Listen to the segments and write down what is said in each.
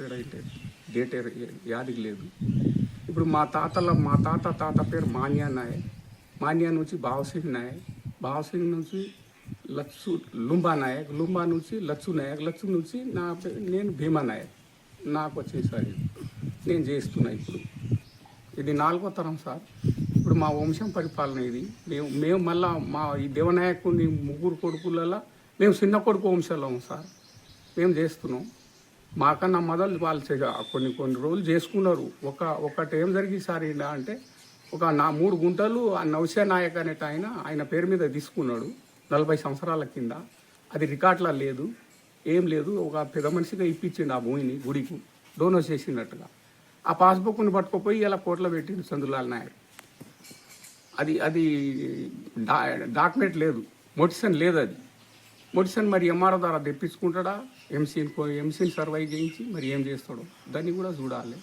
పుట్టాడంటే date ఏ- యాదికి లేదు. ఇప్పుడు మా తాతల మా తాత తాత పేరు మాన్యా నాయక్. మాన్యా నుంచి బావసింగ్ నాయక్. బావసింగ్ నుంచి లచ్చు లుంబా నాయక్. లుంబా నుంచి లచ్చు నాయక్. లచ్చు నుంచి నా పే- నేను భీమా నాయక్. నాకు వచ్చేసరి నేను చేస్తున్నా ఇప్పుడు. ఇది నాలుగో తరం సార్. ఇప్పుడు మా వంశం పరిపాలన ఇది. మేము మేము మళ్ళా మా ఈ దేవనాయకుని ముగ్గురు కొడుకులలో మేము చిన్న కొడుకు వంశంలో సార్. మేము చేస్తున్నాం. మాకన్నా మొదలు వాళ్ళు కొన్ని కొన్ని రోజులు చేసుకున్నారు. ఒక ఒకటి ఏం జరిగి సార్ అంటే ఒక నా మూడు గుంటలు ఆ నౌషా నాయక్ అనేట ఆయన ఆయన పేరు మీద తీసుకున్నాడు నలభై సంవత్సరాల కింద. అది రికార్డులో లేదు ఏం లేదు ఒక పెద్ద మనిషిగా ఇప్పించిండు ఆ భూమిని గుడికి డోనోస్ చేసినట్టుగా. ఆ పాస్బుక్ని పట్టుకుపోయి ఇలా కోట్లో పెట్టిండు చంద్రలాల్ నాయక్. అది అది డా డాక్యుమెంట్ లేదు మొటిసన్ లేదు అది. మొటిసన్ మరి ఎంఆర్ఓ ద్వారా తెప్పించుకుంటాడా? ఎంసీని ఎంసీని సర్వైవ్ చేయించి మరి ఏం చేస్తాడు? దాన్ని కూడా చూడాలి.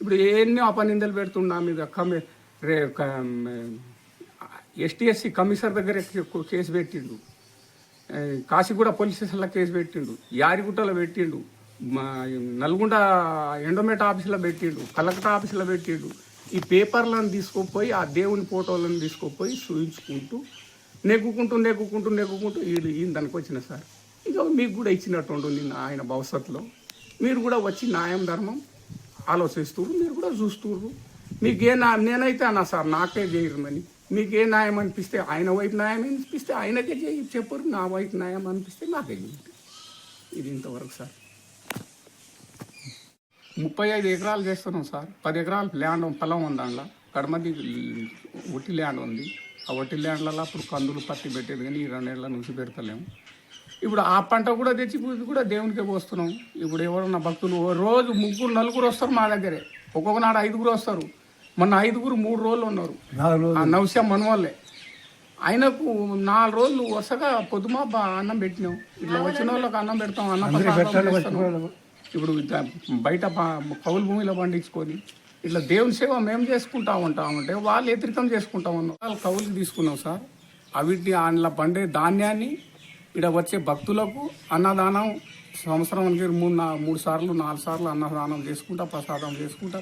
ఇప్పుడు ఎన్నో అపనిందలు పెడుతున్నా మీద. కమి రే ఎస్టీఎస్సీ కమిషనర్ దగ్గర కేసు పెట్టిండు. కాశీగూడ పోలీస్ స్టేషన్లో కేసు పెట్టిండు. యారిగుట్టలో పెట్టిండు. మా నల్గొండ ఎండోమేట ఆఫీసులో పెట్టిండు. కలెక్టర్ ఆఫీసులో పెట్టిండు. ఈ పేపర్లను తీసుకుపోయి ఆ దేవుని ఫోటోలను తీసుకుపోయి చూయించుకుంటూ నెగ్గుకుంటూ నెగ్గుకుంటూ నెగ్గుకుంటూ వీళ్ళు ఈయన దానికి వచ్చిన సార్. ఇక మీకు కూడా ఇచ్చినట్టు నిన్న ఆయన భవిష్యత్తులో. మీరు కూడా వచ్చి న్యాయం ధర్మం ఆలోచిస్తున్నారు మీరు కూడా చూస్తున్నారు మీకే నా నేనైతే అన్నా సార్ నాకే చేయరుమని. మీకు ఏ న్యాయం అనిపిస్తే ఆయన వైపు న్యాయం అనిపిస్తే ఆయనకే చేయి చెప్పరు నా వైపు న్యాయం అనిపిస్తే నాకే చేయండి ఇది ఇంతవరకు సార్. ముప్పై ఐదు ఎకరాలు చేస్తున్నాం సార్. పది ఎకరాలు ల్యాండ్ పొలం ఉంది అందులో. కడమది ఒట్టి ల్యాండ్ ఉంది. ఆ ఒట్టి ల్యాండ్లలో అప్పుడు కందులు పత్తి పెట్టేది కానీ ఈ రెండేళ్ళ నుంచి పెడతలేము. ఇప్పుడు ఆ పంట కూడా తెచ్చి కూడా దేవునికే పోస్తున్నాం. ఇప్పుడు ఎవరన్నా భక్తులు ఓ రోజు ముగ్గురు నలుగురు వస్తారు మా దగ్గరే. ఒక్కొక్క నాడు ఐదుగురు వస్తారు. మొన్న ఐదుగురు మూడు రోజులు ఉన్నారు. ఆ నవశ్యం మనవాళ్ళే ఆయనకు నాలుగు రోజులు వరుసగా పొద్దుమా బా అన్నం పెట్టినాం. ఇట్లా వచ్చిన వాళ్ళకి అన్నం పెడతాం అన్నం. ఇప్పుడు బయట కౌలు భూమిలో పండించుకొని ఇట్లా దేవుని సేవ మేము చేసుకుంటా ఉంటామంటే వాళ్ళు వ్యతిరేకం చేసుకుంటా ఉన్నాం వాళ్ళు కవులు తీసుకున్నాం సార్. అవిటి అందులో పండే ధాన్యాన్ని ఇక్కడ వచ్చే భక్తులకు అన్నదానం సంవత్సరానికి మూడు నా- మూడు సార్లు నాలుగు సార్లు అన్నదానం చేసుకుంటా ప్రసాదం చేసుకుంటా